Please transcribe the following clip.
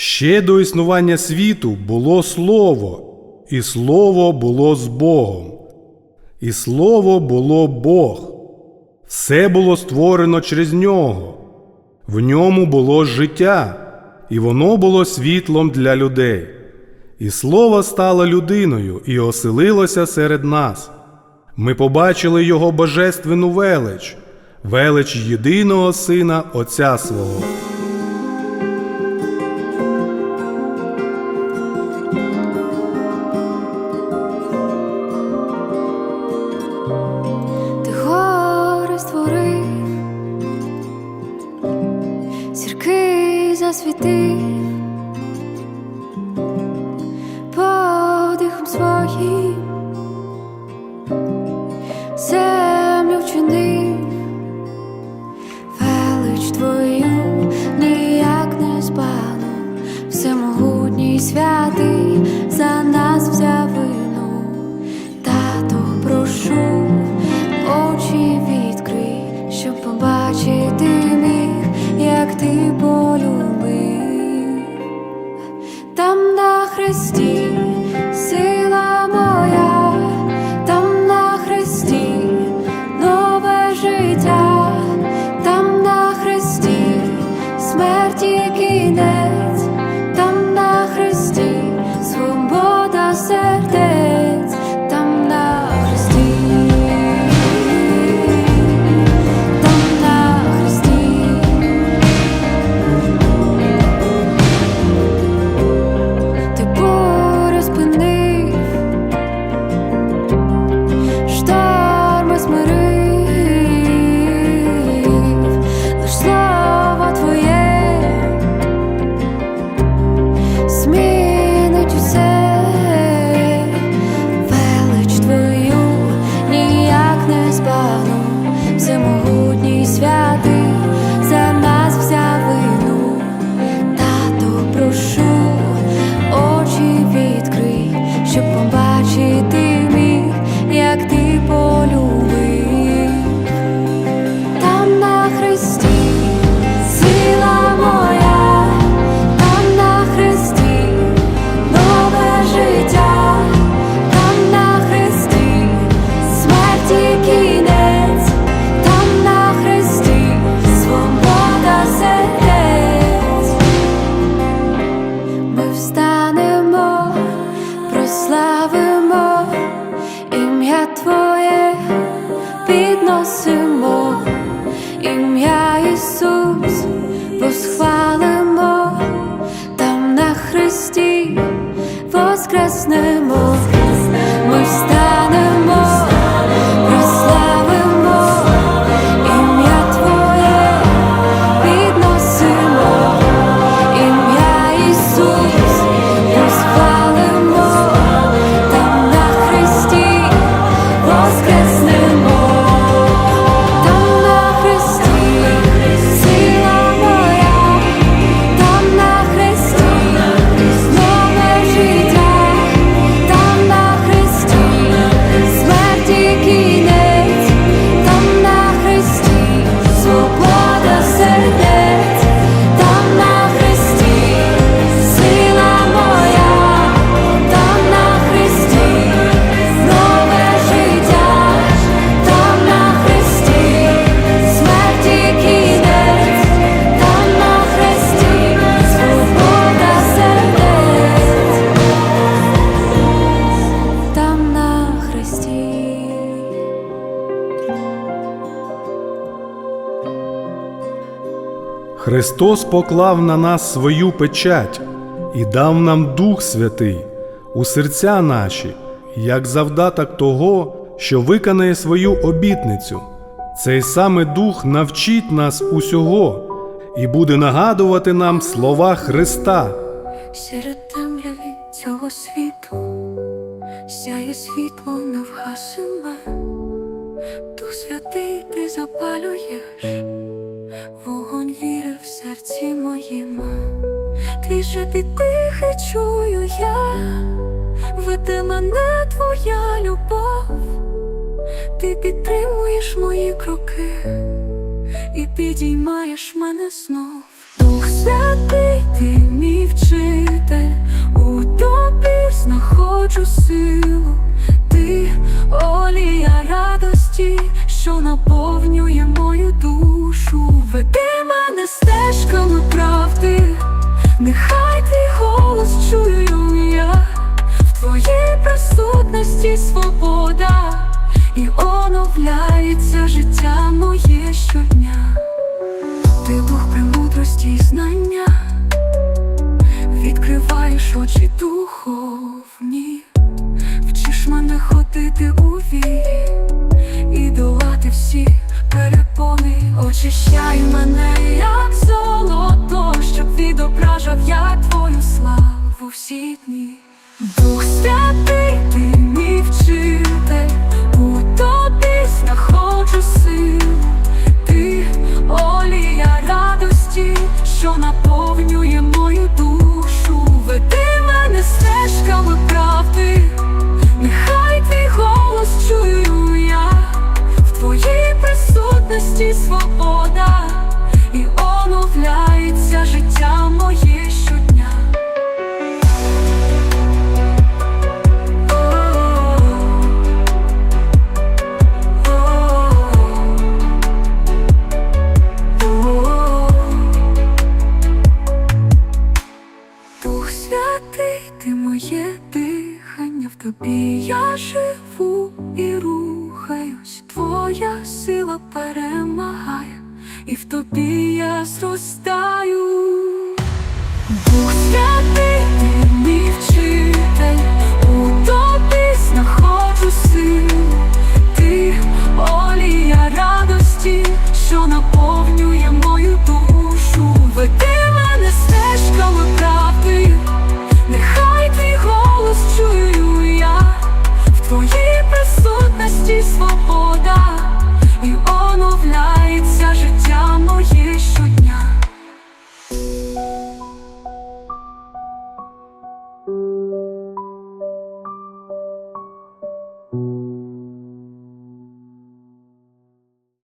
Ще до існування світу було Слово, і Слово було з Богом, і Слово було Бог. Все було створено через нього. В ньому було життя, і воно було світлом для людей. І слово стало людиною і оселилося серед нас. Ми побачили його божественну велич, велич єдиного Сина Отця свого. Засвітив, побачити воскреснемо, Христос поклав на нас свою печать і дав нам Дух Святий у серця наші, як завдаток того, що виконає свою обітницю. Цей саме Дух навчить нас усього і буде нагадувати нам слова Христа. Серед темряви цього світу сяє світло невгасиме, Дух святий ти запалюєш, вогонь серці моїм, твій же підтихи чую я, веде мене твоя любов, ти підтримуєш мої кроки і підіймаєш мене знов. Дух святий, ти мій вчитель, у тобі знаходжу силу, ти олія радості, що наповнює мою душу душу, веди мене стежками правди, нехай ти голос чую я, в твоїй присутності свобода, і оновляється життя моє щодня, ти Бог премудрості і знання, відкриваєш очі духовні, вчиш мене ходити у вірі. І долати всі перепони очищай мене, як золото, щоб відображав я твою славу всі дні. Дух святий, тобі я живу і рухаюсь, твоя сила перемагає, і в тобі я зростаю. Дух